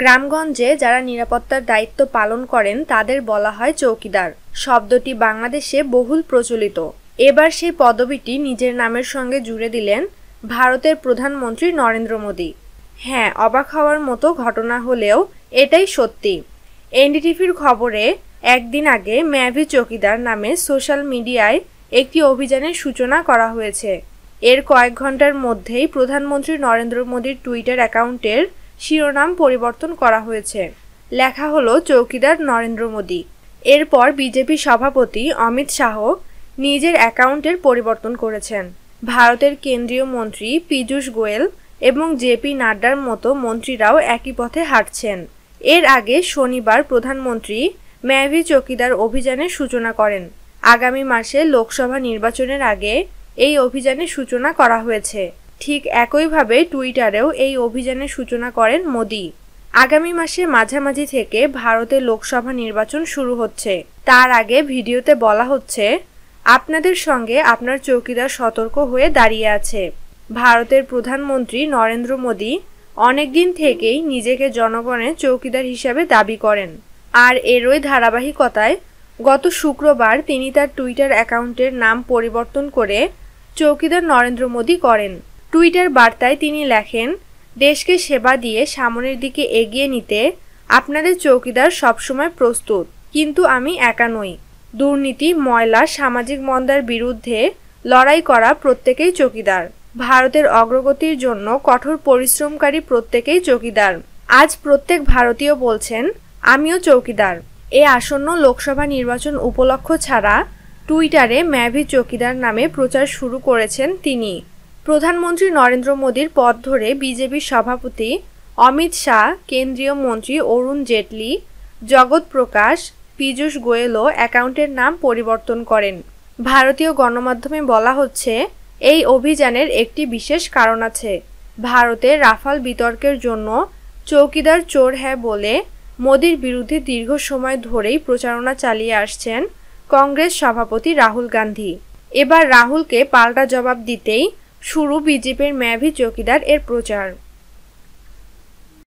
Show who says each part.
Speaker 1: গ্রামগঞ্জে যারা নিরাপত্তার দায়িত্ব পালন করেন, তাদের বলা হয় চৌকিদার। শব্দটি বাংলাদেশে বহুল প্রচলিত। এবার সেই পদবিটি নিজের নামের সঙ্গে জুড়ে দিলেন ভারতের প্রধানমন্ত্রী নরেন্দ্র মোদী। হ্যাঁ অবাক হওয়ার মতো ঘটনা হলেও এটাই সত্যি। এনডিটিভির খবরে একদিন আগে ম্যাভি চৌকিদার নামে সোশ্যাল মিডিয়ায় একটি অভিযানের সূচনা করা হয়েছে। এর কয়েক ঘণ্টার মধ্যেই প্রধানমন্ত্রী নরেন্দ্র মোদীর টুইটার অ্যাকাউন্টের শিরোনাম পরিবর্তন করা হয়েছে। লেখা হলো, চৌকিদার নরেন্দ্র মোদী। এরপর বিজেপি সভাপতি অমিত শাহ নিজের অ্যাকাউন্টের পরিবর্তন করেছেন। ভারতের কেন্দ্রীয় মন্ত্রী পীযূষ গোয়েল এবং জেপি নাড্ডার মতো মন্ত্রীরাও একই পথে হাঁটছেন। এর আগে শনিবার প্রধানমন্ত্রী ম্যাভি চৌকিদার অভিযানের সূচনা করেন। আগামী মাসে লোকসভা নির্বাচনের আগে এই অভিযানের সূচনা করা হয়েছে। ঠিক একইভাবে টুইটারেও এই অভিযানের সূচনা করেন মোদি। আগামী মাসে মাঝামাঝি থেকে ভারতে লোকসভা নির্বাচন শুরু হচ্ছে। তার আগে ভিডিওতে বলা হচ্ছে, আপনাদের সঙ্গে আপনার চৌকিদার সতর্ক হয়ে দাঁড়িয়ে আছে। ভারতের প্রধানমন্ত্রী নরেন্দ্র মোদী অনেকদিন থেকেই নিজেকে জনগণের চৌকিদার হিসাবে দাবি করেন। আর এরই ধারাবাহিকতায় গত শুক্রবার তিনি তার টুইটার অ্যাকাউন্টের নাম পরিবর্তন করে চৌকিদার নরেন্দ্র মোদী করেন। টুইটার বার্তায় তিনি লেখেন, দেশকে সেবা দিয়ে সামনের দিকে এগিয়ে নিতে আপনাদের চৌকিদার সবসময় প্রস্তুত, কিন্তু আমি একা নই। দুর্নীতি, ময়লা, সামাজিক মন্দার বিরুদ্ধে লড়াই করা প্রত্যেকেই চৌকিদার। ভারতের অগ্রগতির জন্য কঠোর পরিশ্রমকারী প্রত্যেকেই চৌকিদার। আজ প্রত্যেক ভারতীয় বলছেন, আমিও চৌকিদার। এ আসন্ন লোকসভা নির্বাচন উপলক্ষ ছাড়া টুইটারে ম্যাভি চৌকিদার নামে প্রচার শুরু করেছেন তিনি। প্রধানমন্ত্রী নরেন্দ্র মোদীর পথ ধরে বিজেপির সভাপতি অমিত শাহ, কেন্দ্রীয় মন্ত্রী অরুণ জেটলি, জগৎ প্রকাশ, পীযূষ গোয়েলও অ্যাকাউন্টের নাম পরিবর্তন করেন। ভারতীয় গণমাধ্যমে বলা হচ্ছে, এই অভিযানের একটি বিশেষ কারণ আছে। ভারতে রাফাল বিতর্কের জন্য চৌকিদার চোর হ্যাঁ বলে মোদির বিরুদ্ধে দীর্ঘ সময় ধরেই প্রচারণা চালিয়ে আসছেন কংগ্রেস সভাপতি রাহুল গান্ধী। এবার রাহুলকে পাল্টা জবাব দিতেই শুরু বিজেপির ম্যাভি চৌকিদার এর প্রচার।